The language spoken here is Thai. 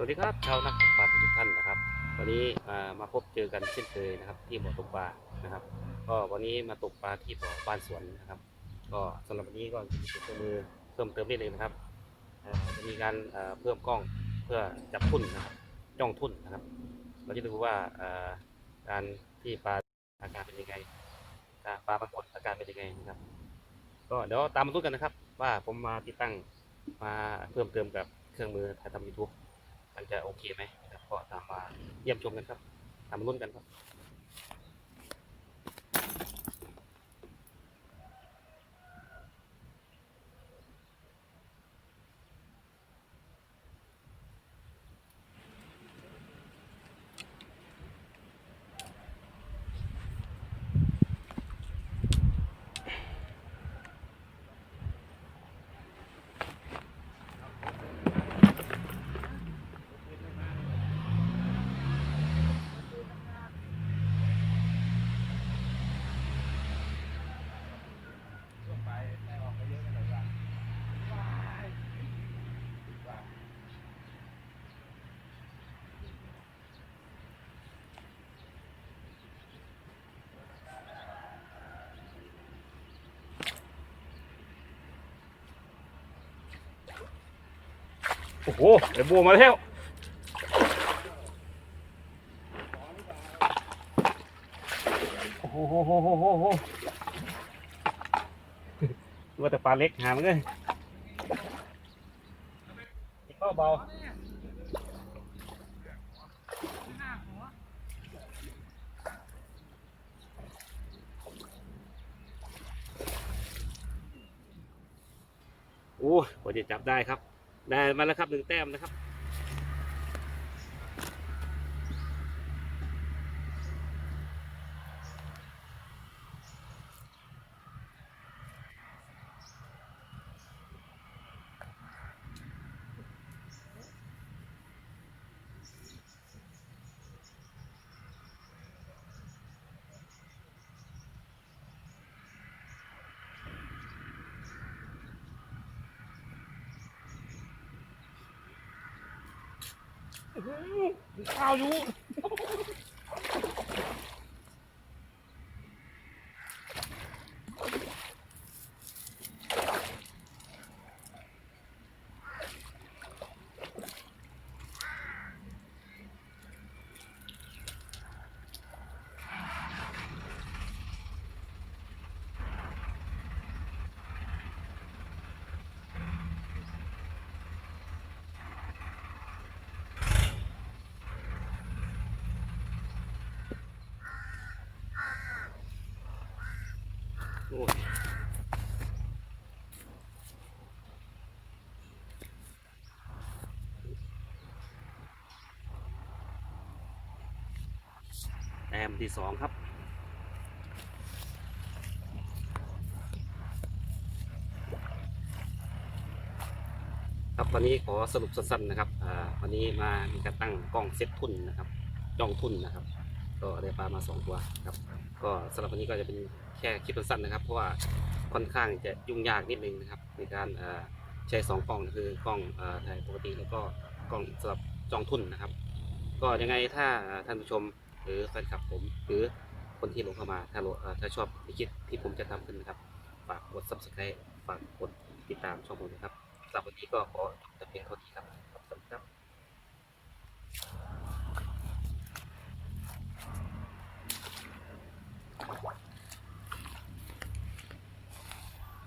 สวัสดีครับชาวนักตกปลาทุกท่านนะครับ วันนี้มามาพบเจอกันเช่นเคยนะครับ ที่บ่อตกปลานะครับ ก็วันนี้มาตกปลาที่บ่อบ้านสวนนะครับ ก็สำหรับวันนี้ก็มีเครื่องมือเพิ่มเติมนิดนึงนะครับจะมีการเพิ่มกล้องเพื่อจับทุ่นนะครับจ้องทุ่นนะครับ เราจะดูว่าการที่ปลาอาการเป็นยังไงปลาปรากฏอาการเป็นยังไงนะครับ ก็เดี๋ยวตามมาดูกันนะครับ ว่าผมมาติดตั้งมาเพิ่มเติมกับเครื่องมือถ่ายทำยูทูบ มันจะโอเคไหมก็ตามมาเยี่ยมชมกันครับตามมาลุ้นกันครับ อ้โหไอ้บัวมาแล้วโอ้โหโหโหโหโหว่าแต่ปลาเล็กหามันเลยเบาเบาโอ้กว่าจะจับได้ครับ ได้มาแล้วครับหนึ่งแต้มนะครับ ข้าวอยู่ แต้มที่สองครับครับวันนี้ขอสรุปสั้นๆนะครับอ่าวันนี้มามีการตั้งกล้องเซ็ตทุนนะครับจ้องทุนนะครับ ก็ได้ปลามาสองตัวครับ ก็สำหรับวันนี้ก็จะเป็นแค่คลิปสั้นๆนะครับ เพราะว่าค่อนข้างจะยุ่งยากนิดนึงนะครับ ในการใช้สองกล้องคือกล้องอถ่ายปกติแล้วก็กล้องสำหรับจองทุนนะครับ ก็ยังไงถ้าท่านผู้ชมหรือแฟนคลับผมหรือคนที่ลงเข้ามาถ้าถ้าชอบคลิปที่ผมจะทำขึ้นนะครับ ฝากกด subscribe ฝากกดติดตามช่องผมนะครับสำหรับวันนี้ก็ขอจบแต่เพียงเท่านี้ครับขอบคุณครับ